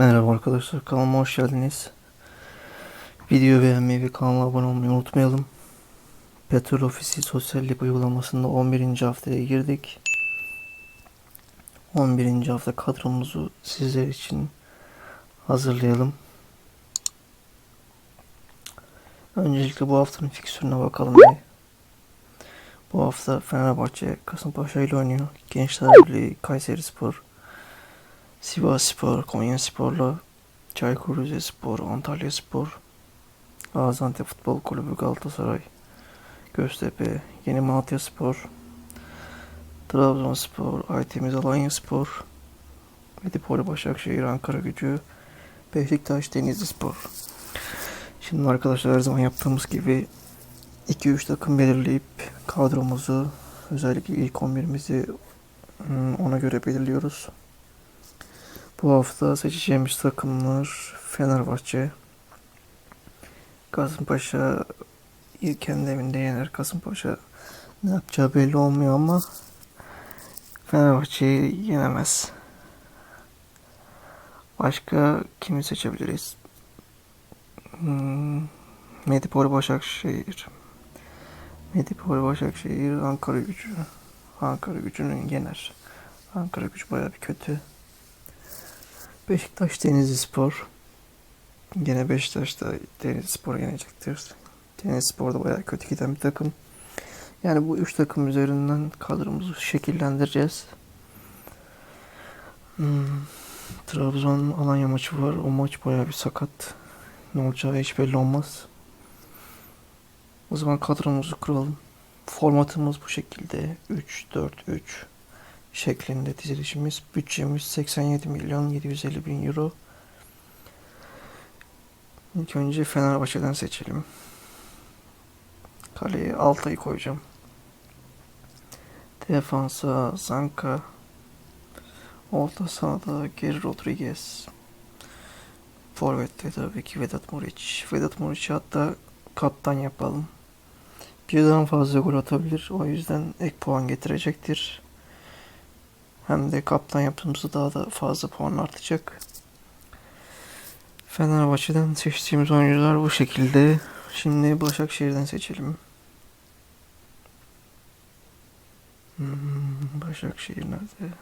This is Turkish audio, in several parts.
Merhaba arkadaşlar kanalıma hoş geldiniz. Video beğenmeyi ve kanala abone olmayı unutmayalım. Petrol Ofisi Sosyallik uygulamasında 11. haftaya girdik. 11. hafta kadromuzu sizler için hazırlayalım. Öncelikle bu haftanın fiksürüne bakalım bir. Bu hafta Fenerbahçe Kasımpaşa ile oynuyor. Gençler Birliği Kayseri Spor Sivas Spor, Konya Spor'la Çaykur Rizespor, Antalya Spor, Gaziantep Futbol Kulübü Galatasaray, Göztepe, Yeni Malatya Spor, Trabzonspor, Aytemiz Alanya Spor, Medipol Başakşehir, Ankara Gücü, Beşiktaş Denizli Spor. Şimdi arkadaşlar her zaman yaptığımız gibi 2-3 takım belirleyip kadromuzu özellikle ilk 11'imizi hmm, ona göre belirliyoruz. Bu hafta seçeceğimiz takımlar Fenerbahçe, Kasımpaşa kendi evinde yener. Kasımpaşa ne yapacağı belli olmuyor ama Fenerbahçe'yi yenemez. Başka kimi seçebiliriz? Hmm, Medipol Başakşehir. Medipol Başakşehir Ankara gücü. Ankara gücünün yener. Ankara gücü bayağı bir kötü. Beşiktaş Denizli Spor. Gene Beşiktaş'ta Denizli Spor yenecektir. Denizli Spor da bayağı kötü giden bir takım. Yani bu üç takım üzerinden kadromuzu şekillendireceğiz. Hmm, Trabzon Alanya maçı var. O maç bayağı bir sakat. Ne olacağı hiç belli olmaz. O zaman kadromuzu kuralım. Formatımız bu şekilde. 3-4-3 şeklinde dizilişimiz. Bütçemiz 87 milyon 750 bin euro. İlk önce Fenerbahçe'den seçelim. Kaleye Altay'ı koyacağım. Defansa Zanka. Orta sahada Geri Rodriguez. Forvet'te tabii ki Vedat Muriç. Vedat Muriç'i hatta kaptan yapalım. Birden fazla gol atabilir. O yüzden ek puan getirecektir. Hem de kaptan yaptığımızda daha da fazla puan artacak. Fenerbahçe'den seçtiğimiz oyuncular bu şekilde. Şimdi Başakşehir'den seçelim. Hmm, Başakşehir nerede?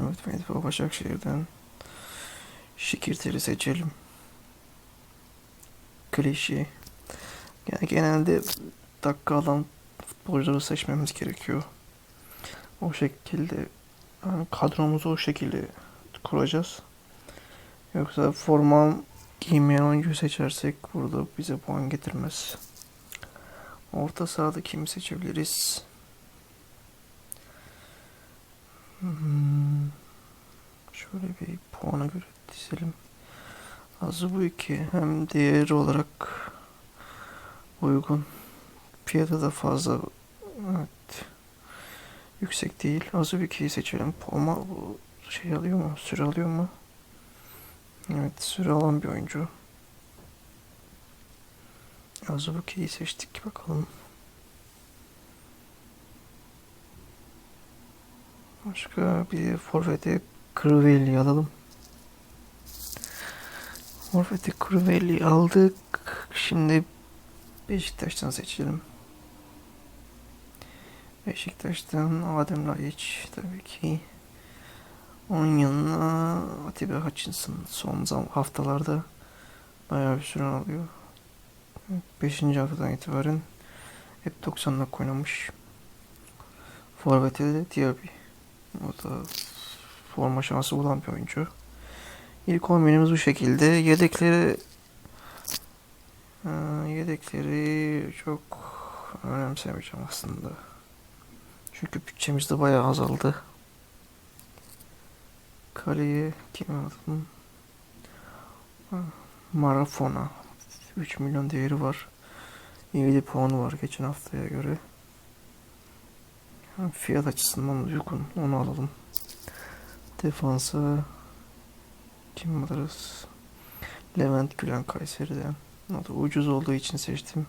Evet, Medipol Başakşehir'den Şikirtel'i seçelim. Klişi. Yani genelde dakika alan futbolcuları seçmemiz gerekiyor. O şekilde yani kadromuzu o şekilde kuracağız. Yoksa formal giymeyen oyuncu seçersek burada bize puan getirmez. Orta sahada kimi seçebiliriz? Hmm. Şöyle bir puana göre dizelim. Azı bu iki. Hem değeri olarak uygun. Fiyatı da fazla. Evet. Yüksek değil. Azubiki'yi seçelim. Poma bu şey alıyor mu? Süre alıyor mu? Evet süre alan bir oyuncu. Azubiki'yi seçtik. Bakalım. Başka bir forvete Crivelli alalım. Forvete Crivelli aldık. Şimdi Beşiktaş'tan seçelim. Beşiktaş'tan Adem Laiç tabii ki. Onun yanına Atiba Hutchinson son zam haftalarda bayağı bir süre alıyor. 5. haftadan itibaren hep 90 dakika oynamış. Forvet'e de Diaby. O da forma şansı bulan bir oyuncu. İlk 11'imiz bu şekilde. Yedekleri yedekleri çok önemsemeyeceğim aslında. Çünkü bütçemiz de bayağı azaldı. Kaleye kim aldım? Marafona. 3 milyon değeri var. İyi bir puanı var geçen haftaya göre. Fiyat açısından uygun. Onu alalım. Defansa kim alırız? Levent Gülen Kayseri'den. Ucuz olduğu için seçtim.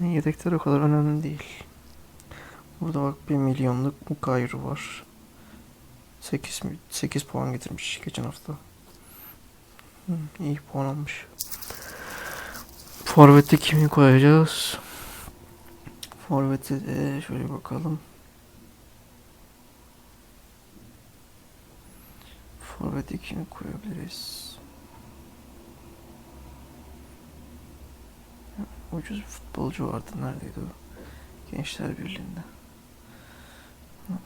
Yedekler o kadar önemli değil. Burada bak 1 milyonluk Mukayru var. 8 mi 8 puan getirmiş geçen hafta. Hı, iyi puan almış. Forvet'te kimi koyacağız? Forvet'e de şöyle bakalım. Forvet'e kimi koyabiliriz? Ucuz bir futbolcu vardı. Neredeydi o? Gençler Birliği'nde.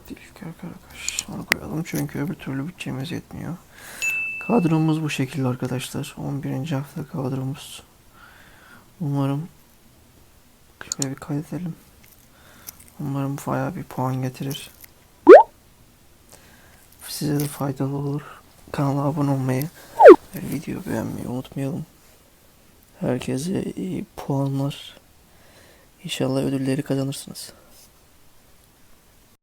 Dilker Karakaş. Onu koyalım çünkü öbür türlü bütçemiz yetmiyor. Kadromuz bu şekilde arkadaşlar. 11. hafta kadromuz. Umarım şöyle bir kaydedelim. Umarım bayağı bir puan getirir. Size de faydalı olur. Kanala abone olmayı video beğenmeyi unutmayalım. Herkese iyi puanlar. İnşallah ödülleri kazanırsınız.